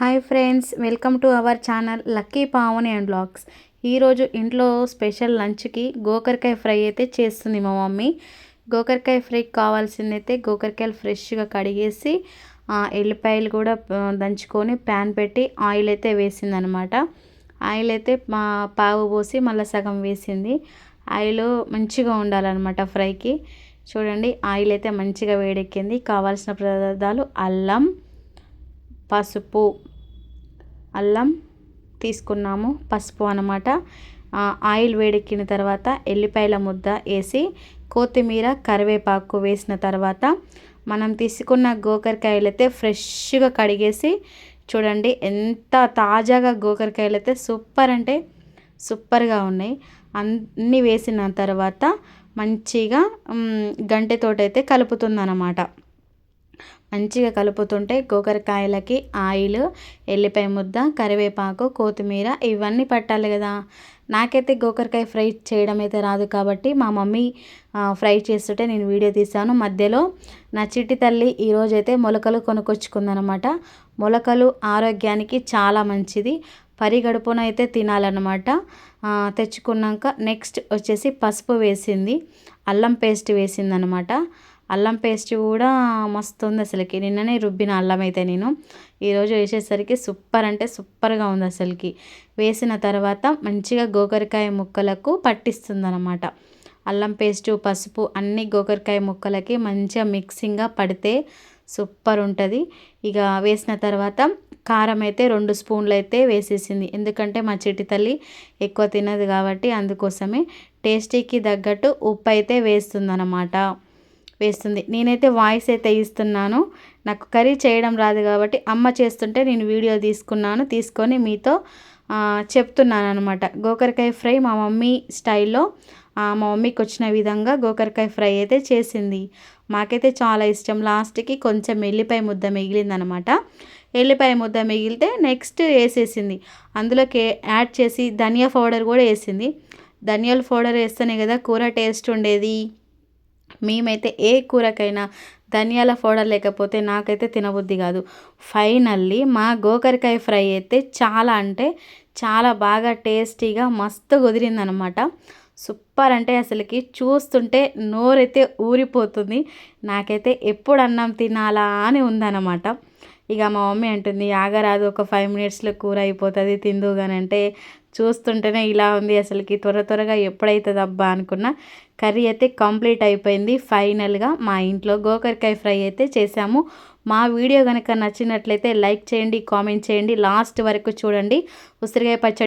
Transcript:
Hi friends welcome to our channel lucky Pavani and blogs ఈరోజు ఇంట్లో special లంచ్కి గోకరకాయ fry అయితే చేస్తుంది మా మమ్మీ. గోకరకాయ ఫ్రైకి కావాల్సింది అయితే గోకరకాయలు ఫ్రెష్గా కడిగేసి ఎల్లిపాయలు కూడా దంచుకొని ప్యాన్ పెట్టి ఆయిల్ అయితే వేసిందనమాట ఆయిల్ అయితే మా పావు పోసి మళ్ళీ సగం వేసింది. ఆయిల్ మంచిగా ఉండాలన్నమాట ఫ్రైకి. చూడండి ఆయిల్ అయితే మంచిగా వేడెక్కింది. కావాల్సిన పదార్థాలు అల్లం పసుపు అల్లం తీసుకున్నాము పసుపు అనమాట ఆయిల్ వేడెక్కిన తర్వాత ఎల్లిపాయల ముద్ద వేసి కొత్తిమీర కరివేపాకు వేసిన తర్వాత మనం తీసుకున్న గోకరకాయలు అయితే ఫ్రెష్గా కడిగేసి చూడండి ఎంత తాజాగా గోకరకాయలు అయితే సూపర్ అంటే సూపర్గా ఉన్నాయి. అన్నీ వేసిన తర్వాత మంచిగా గంటెతోటైతే కలుపుతుందన్నమాట. మంచిగా కలుపుతుంటే గోకరకాయలకి ఆయిల్ ఎల్లిపాయ ముద్ద కరివేపాకు కొత్తిమీర ఇవన్నీ పట్టాలి కదా. నాకైతే గోకరకాయ ఫ్రై చేయడం అయితే రాదు కాబట్టి మా మమ్మీ ఫ్రై చేస్తుంటే నేను వీడియో తీసాను మధ్యలో నా చిట్టి తల్లి ఈరోజైతే మొలకలు కొనుక్కొచ్చుకుందనమాట. మొలకలు ఆరోగ్యానికి చాలా మంచిది. పరిగడుపున అయితే తినాలన్నమాట. తెచ్చుకున్నాక నెక్స్ట్ వచ్చేసి పసుపు వేసింది. అల్లం పేస్ట్ వేసిందనమాట. అల్లం పేస్ట్ కూడా మస్తు ఉంది అసలుకి. నిన్ననే రుబ్బిన అల్లం అయితే నేను. ఈరోజు వేసేసరికి సూపర్ అంటే సూపర్గా ఉంది అసలుకి. వేసిన తర్వాత మంచిగా గోకరకాయ ముక్కలకు పట్టిస్తుంది అనమాట అల్లం పేస్టు పసుపు అన్ని గోకరకాయ ముక్కలకి మంచిగా మిక్సింగ్గా పడితే సూపర్ ఉంటుంది. ఇక వేసిన తర్వాత కారం అయితే రెండు స్పూన్లు అయితే వేసేసింది. ఎందుకంటే మా చెట్టి తల్లి ఎక్కువ తినదు కాబట్టి అందుకోసమే టేస్టీకి తగ్గట్టు ఉప్పు అయితే వేస్తుందన్నమాట. వేస్తుంది. నేనైతే వాయిస్ అయితే ఇస్తున్నాను. నాకు కర్రీ చేయడం రాదు కాబట్టి అమ్మ చేస్తుంటే నేను వీడియో తీసుకున్నాను తీసుకొని మీతో చెప్తున్నాను అనమాట గోకరకాయ ఫ్రై మా మమ్మీ స్టైల్లో మా మమ్మీకి వచ్చిన విధంగా గోకరకాయ ఫ్రై అయితే చేసింది. మాకైతే చాలా ఇష్టం. లాస్ట్కి కొంచెం ఎల్లిపాయ ముద్ద మిగిలిందనమాట ఎల్లిపాయ ముద్ద మిగిలితే నెక్స్ట్ వేసేసింది. అందులోకి యాడ్ చేసి ధనియా పౌడర్ కూడా వేసింది. ధనియాల పౌడర్ వేస్తేనే కదా కూర టేస్ట్ ఉండేది. మేమైతే ఏ కూరకైనా ధనియాల పౌడర్ లేకపోతే నాకైతే తినబుద్ధి కాదు. ఫైనల్లీ మా గోకరకాయ ఫ్రై అయితే చాలా అంటే చాలా బాగా టేస్టీగా మస్తు కుదిరిందనమాట సూపర్ అంటే అసలుకి చూస్తుంటే నోరైతే ఊరిపోతుంది. నాకైతే ఎప్పుడు అన్నం తినాలా అని ఉందన్నమాట. ఇక మా మమ్మీ అంటుంది ఆగరాదు ఒక ఫైవ్ మినిట్స్లో కూర అయిపోతుంది తిందుగాని అంటే చూస్తుంటేనే ఇలా ఉంది అసలుకి త్వర త్వరగా ఎప్పుడైతుంది అబ్బా అనుకున్న. కర్రీ అయితే కంప్లీట్ అయిపోయింది. ఫైనల్గా మా ఇంట్లో గోకరకాయ ఫ్రై అయితే చేసాము. మా వీడియో కనుక నచ్చినట్లయితే లైక్ చేయండి కామెంట్ చేయండి. లాస్ట్ వరకు చూడండి. ఉసిరికాయ పచ్చడి